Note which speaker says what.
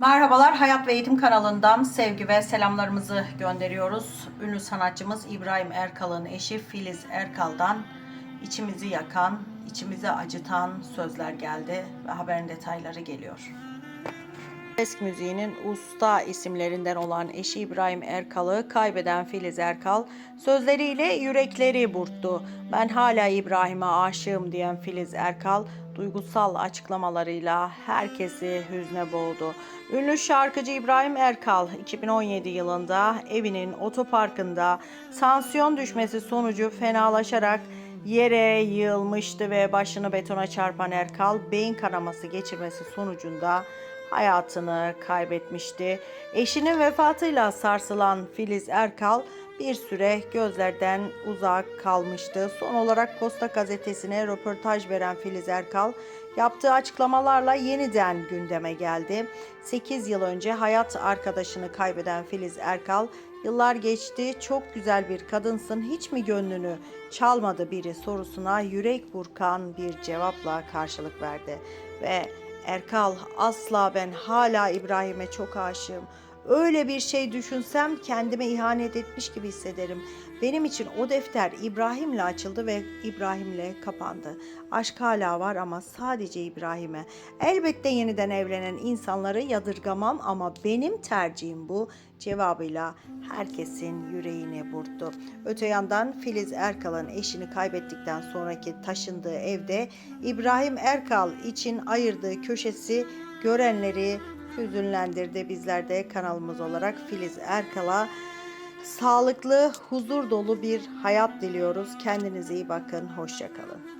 Speaker 1: Merhabalar, Hayat ve Eğitim kanalından sevgi ve selamlarımızı gönderiyoruz. Ünlü sanatçımız İbrahim Erkal'ın eşi Filiz Erkal'dan içimizi yakan, içimizi acıtan sözler geldi ve haberin detayları geliyor. Esk müziğinin usta isimlerinden olan eşi İbrahim Erkal'ı kaybeden Filiz Erkal sözleriyle yürekleri burktu. Ben hala İbrahim'e aşığım diyen Filiz Erkal duygusal açıklamalarıyla herkesi hüzne boğdu. Ünlü şarkıcı İbrahim Erkal 2017 yılında evinin otoparkında tansiyon düşmesi sonucu fenalaşarak yere yığılmıştı ve başını betona çarpan Erkal beyin kanaması geçirmesi sonucunda hayatını kaybetmişti. Eşinin vefatıyla sarsılan Filiz Erkal bir süre gözlerden uzak kalmıştı. Son olarak Posta gazetesine röportaj veren Filiz Erkal yaptığı açıklamalarla yeniden gündeme geldi. 8 yıl önce hayat arkadaşını kaybeden Filiz Erkal Yıllar geçti, çok güzel bir kadınsın, hiç mi gönlünü çalmadı biri sorusuna yürek burkan bir cevapla karşılık verdi. Ve Erkal asla ben hala İbrahim'e çok aşığım. Öyle bir şey düşünsem kendime ihanet etmiş gibi hissederim. Benim için o defter İbrahim'le açıldı ve İbrahim'le kapandı. Aşk hala var ama sadece İbrahim'e. Elbette yeniden evlenen insanları yadırgamam ama benim tercihim bu cevabıyla herkesin yüreğine burktu. Öte yandan Filiz Erkal'ın eşini kaybettikten sonraki taşındığı evde İbrahim Erkal için ayırdığı köşesi görenleri hüzünlendirdi. Bizler de kanalımız olarak Filiz Erkal'a sağlıklı, huzur dolu bir hayat diliyoruz. Kendinize iyi bakın, hoşçakalın.